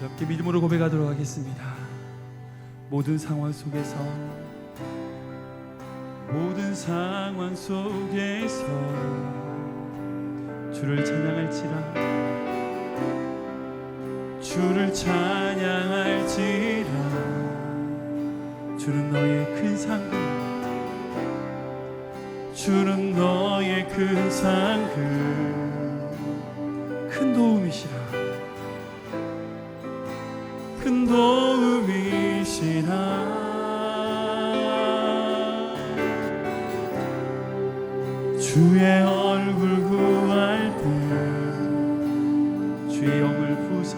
함께 믿음으로 고백하도록 하겠습니다. 모든 상황 속에서 모든 상황 속에서 주를 찬양할지라 주를 찬양할지라 주는 너의 큰 상급 주는 너의 큰 상급 주의 얼굴 구할 때 주의 영을 부사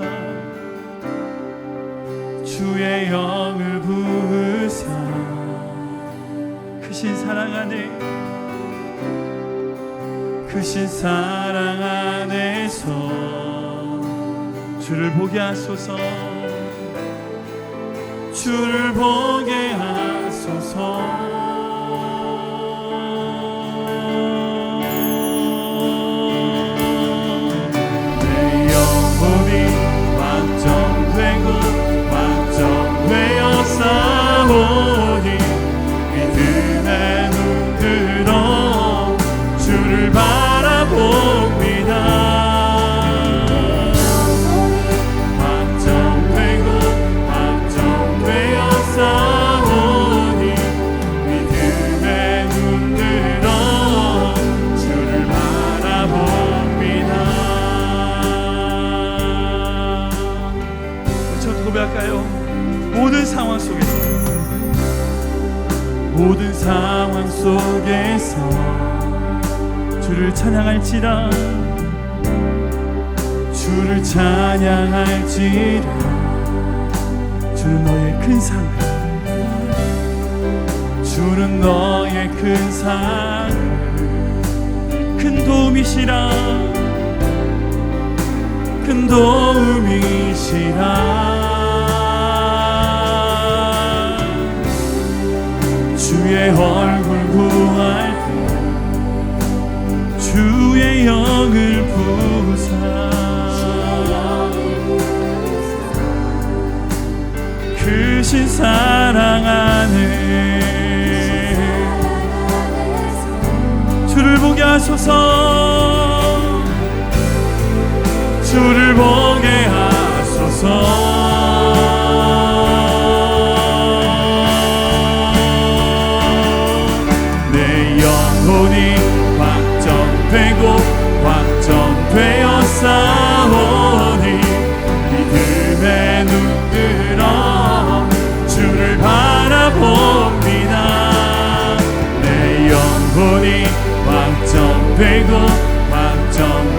주의 영을 부으사. 크신 사랑 안에 크신 사랑 안에서 주를 보게 하소서. 주를 보게 하소서 모든 상황 속에서 주를 찬양할지라. 주를 찬양할지라. 주는 너의 큰 사랑 주는 너의 큰 사랑 큰 도움이시라. 큰 도움이 하소서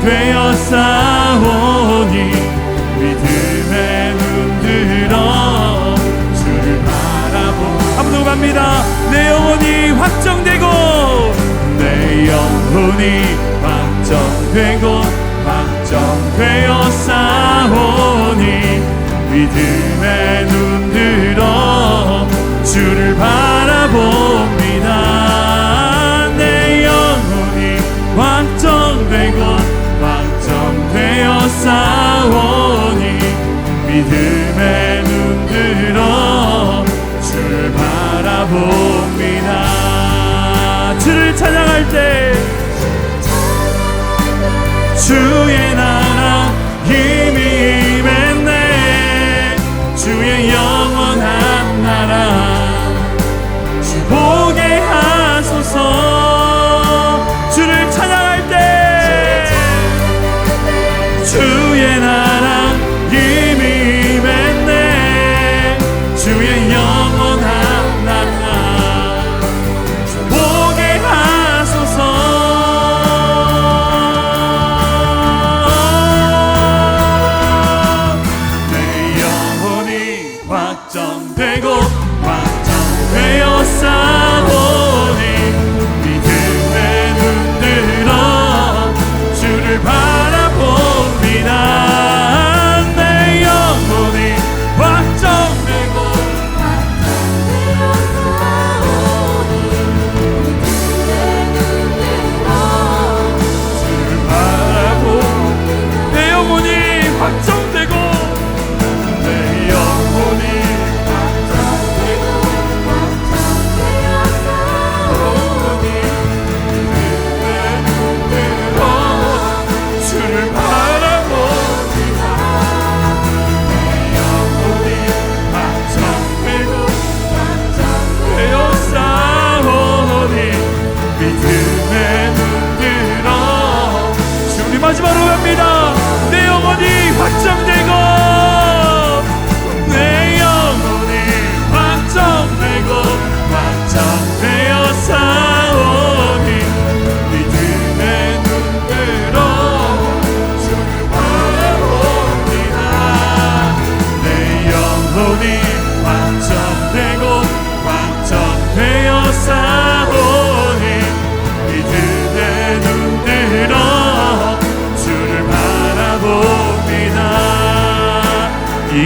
되어 싸우니 믿음의 눈들어 주를 바라보. 갑니다. 내 영혼이 확정되고 내 영혼이 확정되고 확정되어 싸우니 믿음의 눈들어 주를 바라봅니 싸우니 믿음의 눈 들어 주를 바라봅니다. 주를 찬양할 때 주의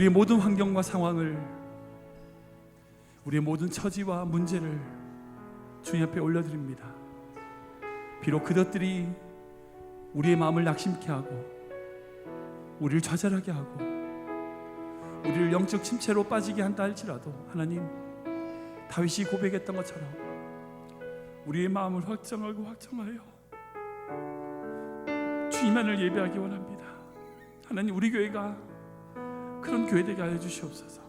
우리의 모든 환경과 상황을 우리의 모든 처지와 문제를 주님 앞에 올려드립니다 비록 그것들이 우리의 마음을 낙심케 하고 우리를 좌절하게 하고 우리를 영적 침체로 빠지게 한다 할지라도 하나님 다윗이 고백했던 것처럼 우리의 마음을 확정하고 확정하여 주님만을 예배하기 원합니다. 하나님 우리 교회가 그런 교회 되게 하여 주시옵소서.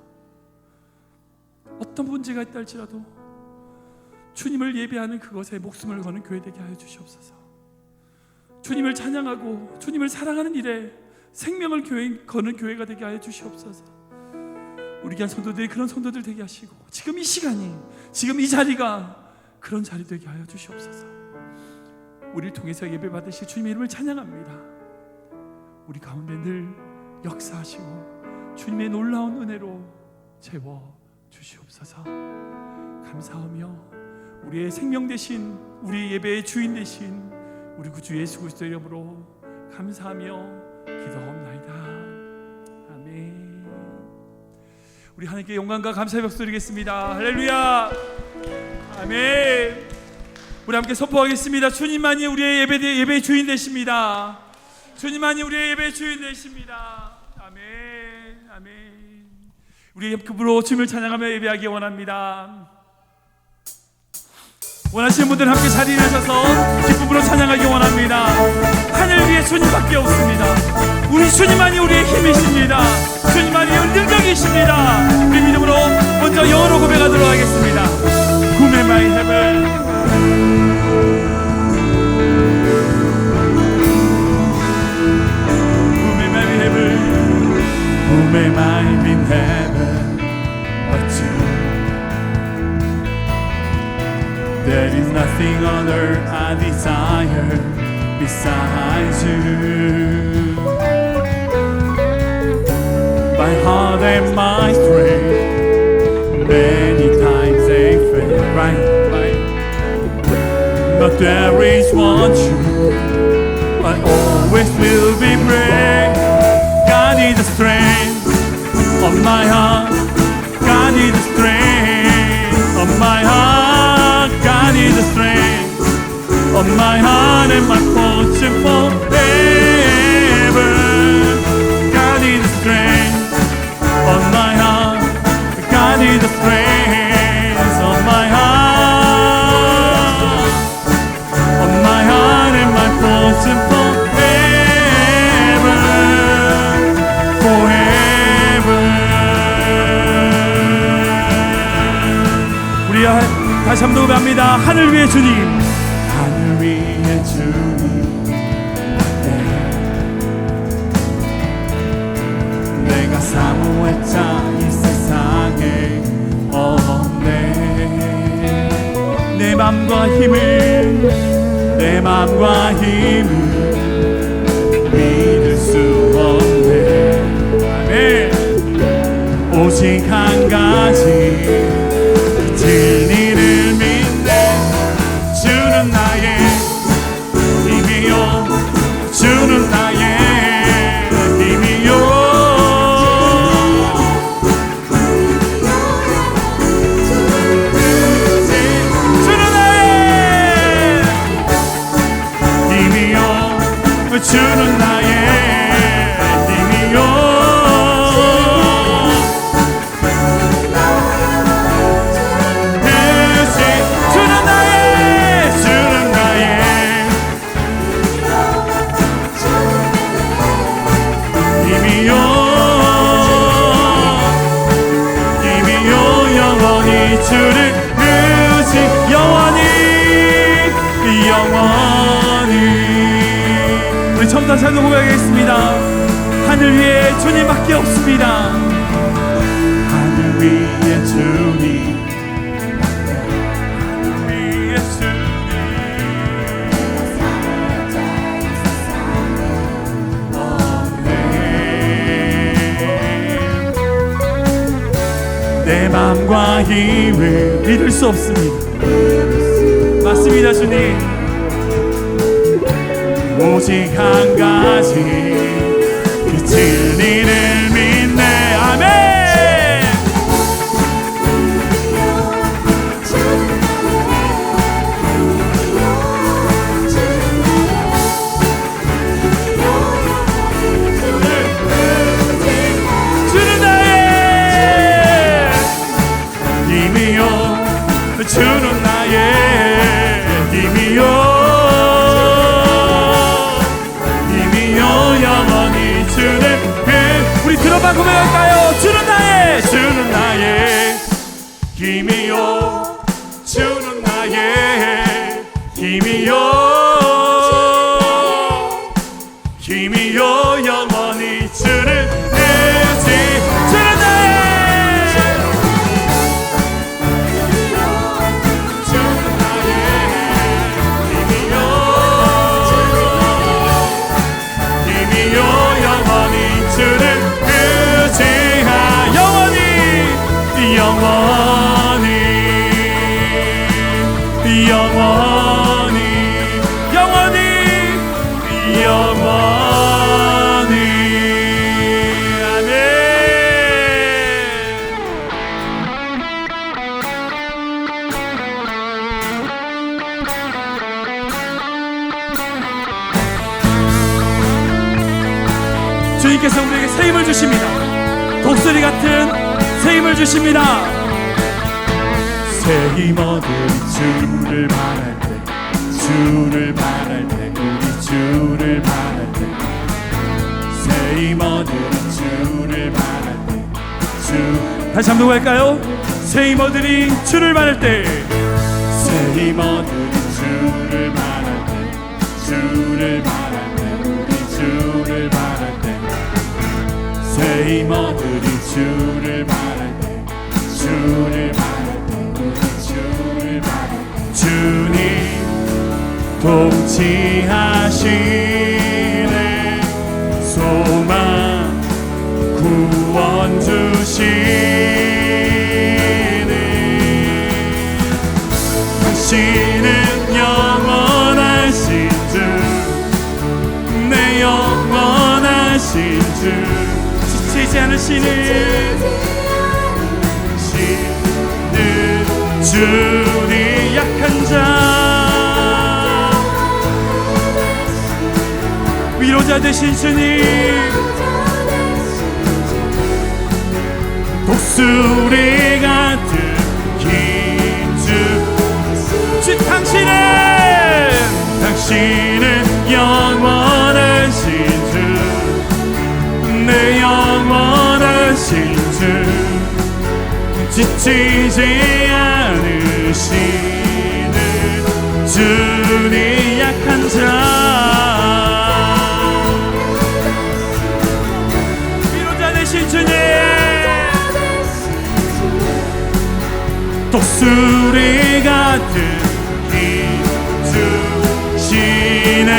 어떤 문제가 있다 할지라도 주님을 예배하는 그것에 목숨을 거는 교회 되게 하여 주시옵소서. 주님을 찬양하고 주님을 사랑하는 일에 생명을 교회, 거는 교회가 되게 하여 주시옵소서. 우리 교한 성도들이 그런 성도들 되게 하시고 지금 이 시간이 지금 이 자리가 그런 자리 되게 하여 주시옵소서. 우리를 통해서 예배 받으실 주님의 이름을 찬양합니다. 우리 가운데 늘 역사하시고 주님의 놀라운 은혜로 채워 주시옵소서. 감사하며 우리의 생명 대신 우리 예배의 주인 대신 우리 구주 예수 그리스도 이름으로 감사하며 기도하옵나이다. 아멘. 우리 하나님께 영광과 감사의 박수 드리겠습니다. 할렐루야. 아멘. 우리 함께 선포하겠습니다. 주님만이 우리의 예배 예배의 주인 되십니다. 주님만이 우리의 예배의 주인 되십니다. 아멘. 우리 급으로 주님을 찬양하며 예배하기 원합니다. 원하시는 분들 함께 자리에 서서 기쁨으로 찬양하기 원합니다. 하늘 위에 주님밖에 없습니다. 우리 주님만이 우리의 힘이십니다. 주님만이 능력이십니다. 우리 믿음으로 먼저 영어로 고백하도록 하겠습니다. In heaven? may mine be heaven but you. There is nothing on earth I desire besides you. My heart and my strength, many times they fail, right? But there is one truth, I always will be brave. God is the strength of my heart. God is the strength of my heart. God is the strength of my heart and my fortune forever. God is the strength of my heart. God is the strength 고백합니다. 하늘 위의 주님. 하늘 위의 주님. 네. 내가 사모할 자이 세상에 없네. 내 맘과 힘을 내 맘과 힘을 한번 고백하겠습니다. 하늘 위에 주님밖에 없습니다. 하늘 위에 주님. 내 마음과 힘을 믿을 수 없습니다. 맞습니다 주님 오직 한 가지. 그 진리를 믿네. 아멘! 주는 나의 힘이요. 주는 영 주십니다. 새 힘 얻은 주를 바랄 때, 주를 바랄 때, 우리 주를 바랄 때, 새힘 얻은 주를 바랄 때, 주 다시 한번 할까요? 새힘 얻으니 주를 바랄 때, 새힘 얻으니 주를 바랄 때, 주를 바랄 때, 우리 주를 바랄 때. 새힘 얻으리 주를 바랄 때 주님, 통치하시네. 소망 구원 주시네. 당신은 영원하신 주내 영원하신 주. 지치지 않으시네. 지는 주니 약한 자. 위로자 되신 주님. 독수리 같은 기주. 주 당신은 당신은 영원하신 주내 영원하신 주 지치지 않으시는 주니 약한 자 위로자 되신 주님. 독수리 같은 기주시네.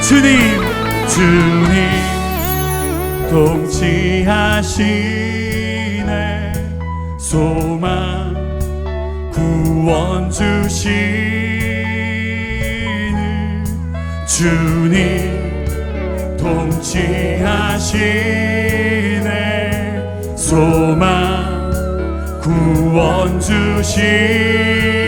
주님 주님 통치하시네. 소망 구원 주시는 주님 통치하시네. 소망 구원 주시 주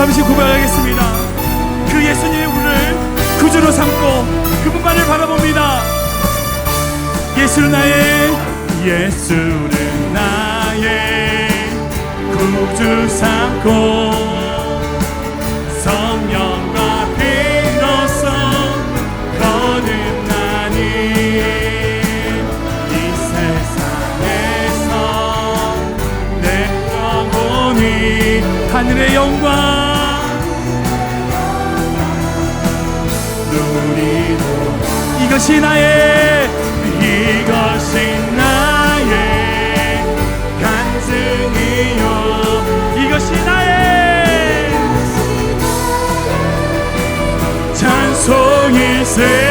하면서 고백하겠습니다. 그 예수님의 우리를 구주로 삼고 그분만을 바라봅니다. 예수는 나의 예수는 나의 구주 삼고 성령과 피로써 거듭나니 이 세상에서 내 영혼이 하늘의 영광 이것이 나의 이것이 나의 간증이요. 이것이 나의 찬송일세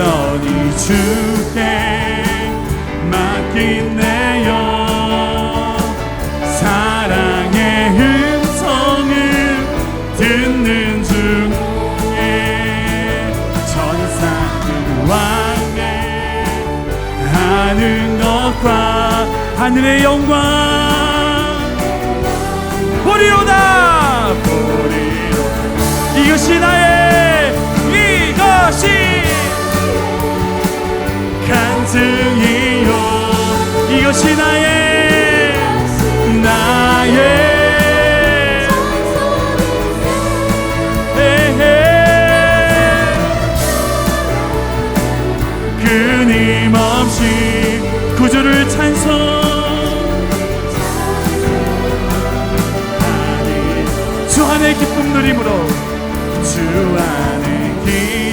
온전히 주께 맡긴 내 영, 사랑의 음성을 듣는 중에 천사들왕에 하는 것과 하늘의 영광. 보리로다! 보리로 이것이 나의 뜻이요 이것이 나의 나의 끊임없이 구주를 찬송. 주 안의 기쁨 누림으로 주 안의 기쁨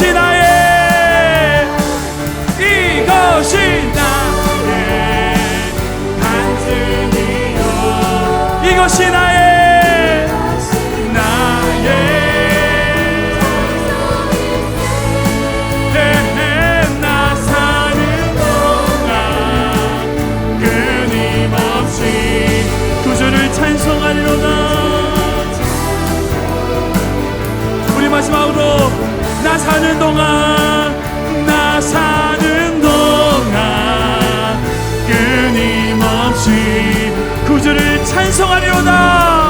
Deus. 사는 동안 나 사는 동안 끊임없이 구주를 찬송하리로다.